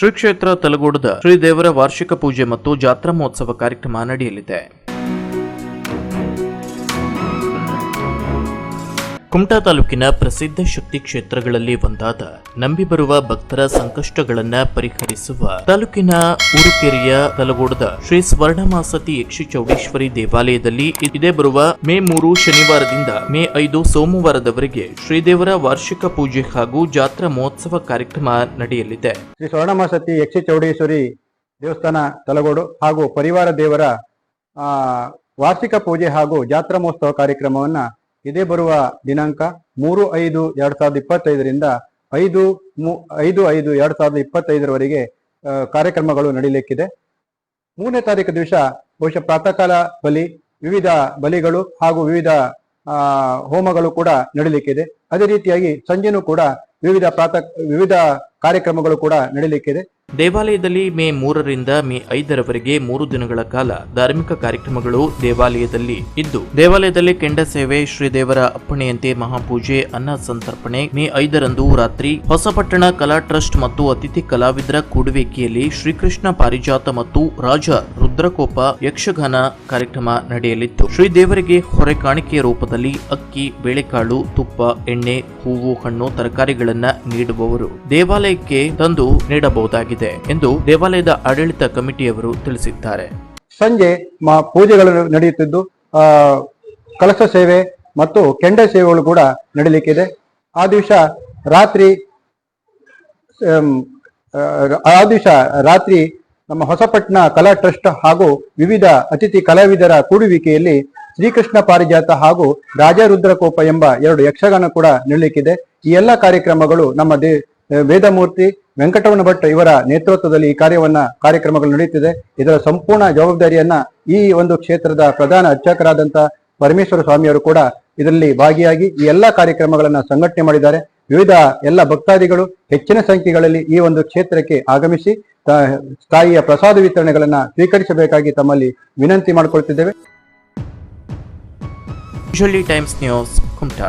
ಶ್ರೀ ಕ್ಷೇತ್ರ ತಲಗೋಡದ ಶ್ರೀ ದೇವರ ವಾರ್ಷಿಕ ಪೂಜೆ ಮತ್ತು ಜಾತ್ರಾ ಮಹೋತ್ಸವ ಕಾರ್ಯಕ್ರಮ ನಡೆಯಲಿದೆ ಕುಮಟಾ ತಾಲೂಕಿನ ಪ್ರಸಿದ್ಧ ಶಕ್ತಿ ಕ್ಷೇತ್ರಗಳಲ್ಲಿ ಒಂದಾದ ನಂಬಿ ಬರುವ ಭಕ್ತರ ಸಂಕಷ್ಟಗಳನ್ನ ಪರಿಹರಿಸುವ ತಾಲೂಕಿನ ಊರುಕೆರೆಯ ತಲಗೋಡದ ಶ್ರೀ ಸ್ವರ್ಣಮಾಸತಿ ಯಕ್ಷಿ ಚೌಡೇಶ್ವರಿ ದೇವಾಲಯದಲ್ಲಿ ಇದೇ ಬರುವ ಮೇ ಮೂರು ಶನಿವಾರದಿಂದ ಮೇ ಐದು ಸೋಮವಾರದವರೆಗೆ ಶ್ರೀದೇವರ ವಾರ್ಷಿಕ ಪೂಜೆ ಹಾಗೂ ಜಾತ್ರಾ ಮಹೋತ್ಸವ ಕಾರ್ಯಕ್ರಮ ನಡೆಯಲಿದೆ. ಶ್ರೀ ಸ್ವರ್ಣಮಾಸತಿ ಯಕ್ಷಿ ಚೌಡೇಶ್ವರಿ ದೇವಸ್ಥಾನ ತಲಗೋಡು ಹಾಗೂ ಪರಿವಾರ ದೇವರ ವಾರ್ಷಿಕ ಪೂಜೆ ಹಾಗೂ ಜಾತ್ರಾ ಮಹೋತ್ಸವ ಕಾರ್ಯಕ್ರಮವನ್ನ ಇದೇ ಬರುವ ದಿನಾಂಕ ಮೂರು ಐದು ಎರಡ್ ಸಾವಿರದ ಇಪ್ಪತ್ತೈದರಿಂದ ಐದು ಐದು ಐದು ಎರಡ್ ಸಾವಿರದ ಇಪ್ಪತ್ತೈದರವರೆಗೆ ಕಾರ್ಯಕ್ರಮಗಳು ನಡೀಲಿಕ್ಕಿದೆ. ಮೂರನೇ ತಾರೀಕು ದಿವಸ ಬಹುಶಃ ಪ್ರಾತಃ ಕಾಲ ಬಲಿ, ವಿವಿಧ ಬಲಿಗಳು ಹಾಗೂ ವಿವಿಧ ಹೋಮಗಳು ಕೂಡ ನಡೀಲಿಕ್ಕಿದೆ. ಅದೇ ರೀತಿಯಾಗಿ ಸಂಜೆನೂ ಕೂಡ ವಿವಿಧ ಪ್ರಾತಃ, ವಿವಿಧ ಕಾರ್ಯಕ್ರಮಗಳು ಕೂಡ ನಡೀಲಿಕ್ಕಿದೆ. ದೇವಾಲಯದಲ್ಲಿ ಮೇ ಮೂರರಿಂದ ಮೇ ಐದರವರೆಗೆ ಮೂರು ದಿನಗಳ ಕಾಲ ಧಾರ್ಮಿಕ ಕಾರ್ಯಕ್ರಮಗಳು ದೇವಾಲಯದಲ್ಲಿ ಇದ್ದು, ದೇವಾಲಯದಲ್ಲಿ ಕೆಂಡ ಸೇವೆ, ಶ್ರೀದೇವರ ಅಪ್ಪಣೆಯಂತೆ ಮಹಾಪೂಜೆ, ಅನ್ನ ಸಂತರ್ಪಣೆ. ಮೇ ಐದರಂದು ರಾತ್ರಿ ಹೊಸಪಟ್ಟಣ ಕಲಾ ಟ್ರಸ್ಟ್ ಮತ್ತು ಅತಿಥಿ ಕಲಾವಿದರ ಕೂಡುವಿಕೆಯಲ್ಲಿ ಶ್ರೀಕೃಷ್ಣ ಪಾರಿಜಾತ ಮತ್ತು ರಾಜ ರುದ್ರಕೋಪ ಯಕ್ಷಗಾನ ಕಾರ್ಯಕ್ರಮ ನಡೆಯಲಿತ್ತು. ಶ್ರೀದೇವರಿಗೆ ಹೊರೆ ಕಾಣಿಕೆಯ ರೂಪದಲ್ಲಿ ಅಕ್ಕಿ, ಬೇಳೆಕಾಳು, ತುಪ್ಪ, ಎಣ್ಣೆ, ಹೂವು, ಹಣ್ಣು, ತರಕಾರಿಗಳನ್ನ ನೀಡುವವರು ದೇವಾಲಯಕ್ಕೆ ತಂದು ನೀಡಬಹುದಾಗಿದೆ. ಎಂದು ದೇವಾಲಯದ ಆಡಳಿತ ಕಮಿಟಿಯವರು ತಿಳಿಸಿದ್ದಾರೆ. ಸಂಜೆ ಪೂಜೆಗಳು ನಡೆಯುತ್ತಿದ್ದು ಕಲಶ ಸೇವೆ ಮತ್ತು ಕೆಂಡ ಸೇವೆಗಳು ಕೂಡ ನಡೀಲಿಕ್ಕಿದೆ. ಆ ದಿವಸ ರಾತ್ರಿ ಆ ದಿವಸ ರಾತ್ರಿ ನಮ್ಮ ಹೊಸಪಟ್ಟಣ ಕಲಾ ಟ್ರಸ್ಟ್ ಹಾಗೂ ವಿವಿಧ ಅತಿಥಿ ಕಲಾವಿದರ ಕೂಡುವಿಕೆಯಲ್ಲಿ ಶ್ರೀಕೃಷ್ಣ ಪಾರಿಜಾತ ಹಾಗೂ ರಾಜರುದ್ರಕೋಪ ಎಂಬ ಎರಡು ಯಕ್ಷಗಾನ ಕೂಡ ನಡೀಲಿಕ್ಕಿದೆ. ಈ ಎಲ್ಲ ಕಾರ್ಯಕ್ರಮಗಳು ನಮ್ಮ ದೇ ವೇದಮೂರ್ತಿ ವೆಂಕಟರಮಣ ಭಟ್ ಇವರ ನೇತೃತ್ವದಲ್ಲಿ ಈ ಕಾರ್ಯವನ್ನ ಕಾರ್ಯಕ್ರಮಗಳು ನಡೆಯುತ್ತಿದೆ. ಇದರ ಸಂಪೂರ್ಣ ಜವಾಬ್ದಾರಿಯನ್ನ ಈ ಒಂದು ಕ್ಷೇತ್ರದ ಪ್ರಧಾನ ಅರ್ಚಕರಾದಂತ ಪರಮೇಶ್ವರ ಸ್ವಾಮಿಯವರು ಕೂಡ ಇದರಲ್ಲಿ ಭಾಗಿಯಾಗಿ ಈ ಎಲ್ಲ ಕಾರ್ಯಕ್ರಮಗಳನ್ನ ಸಂಘಟನೆ ಮಾಡಿದ್ದಾರೆ. ವಿವಿಧ ಎಲ್ಲ ಭಕ್ತಾದಿಗಳು ಹೆಚ್ಚಿನ ಸಂಖ್ಯೆಗಳಲ್ಲಿ ಈ ಒಂದು ಕ್ಷೇತ್ರಕ್ಕೆ ಆಗಮಿಸಿ ತಾಯಿಯ ಪ್ರಸಾದ ವಿತರಣೆಗಳನ್ನ ಸ್ವೀಕರಿಸಬೇಕಾಗಿ ತಮ್ಮಲ್ಲಿ ವಿನಂತಿ ಮಾಡಿಕೊಳ್ತಿದ್ದೇವೆ. Times news Kumta